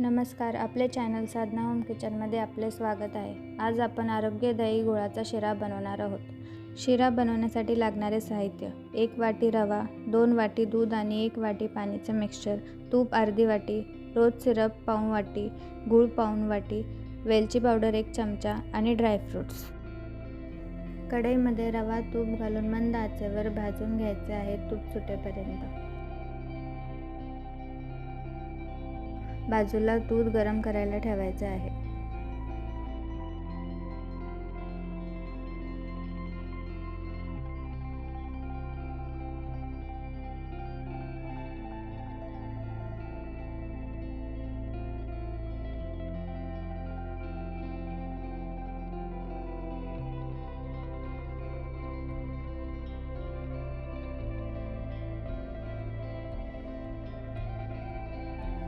नमस्कार आपले चॅनल साधना होम किचनमध्ये आपले स्वागत आहे. आज आपण आरोग्यदायी गुळाचा शिरा बनवणार आहोत. शिरा बनवण्यासाठी लागणारे साहित्य एक वाटी रवा दोन वाटी दूध आणि एक वाटी पाणीचं मिक्सचर तूप अर्धी वाटी रोज सिरप पाऊण वाटी गूळ पाऊण वाटी वेलची पावडर एक चमचा आणि ड्रायफ्रूट्स कढईमध्ये रवा तूप घालून मंद आचेवर भाजून घ्यायचे आहे तूप सुटेपर्यंत. बाजूला दूध गरम करायला ठेवायचे आहे.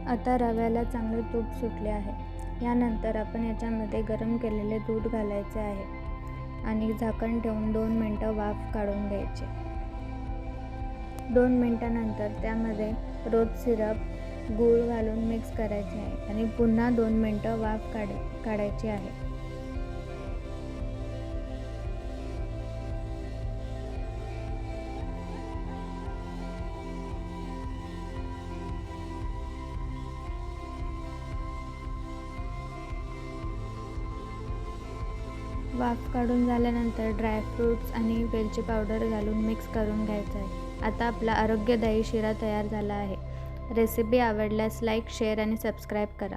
आता रव्याला चांगले तूप सुटले आहे. यानंतर आपण याच्यामध्ये गरम केलेले दूध घालायचे आहे आणि झाकण ठेवून दोन मिनटं वाफ काढून घ्यायचे. दोन मिनटानंतर त्यामध्ये रोज सिरप गूळ घालून मिक्स करायचे आहे आणि पुन्हा दोन मिनटं वाफ काढ काढायची आहे. वाफ काढून झाल्यानंतर ड्रायफ्रूट्स आणि वेलची पावडर घालून मिक्स करून घ्यायचं आहे. आता आपला आरोग्यदायी शिरा तयार झाला आहे. रेसिपी आवडल्यास लाईक शेअर आणि सबस्क्राईब करा.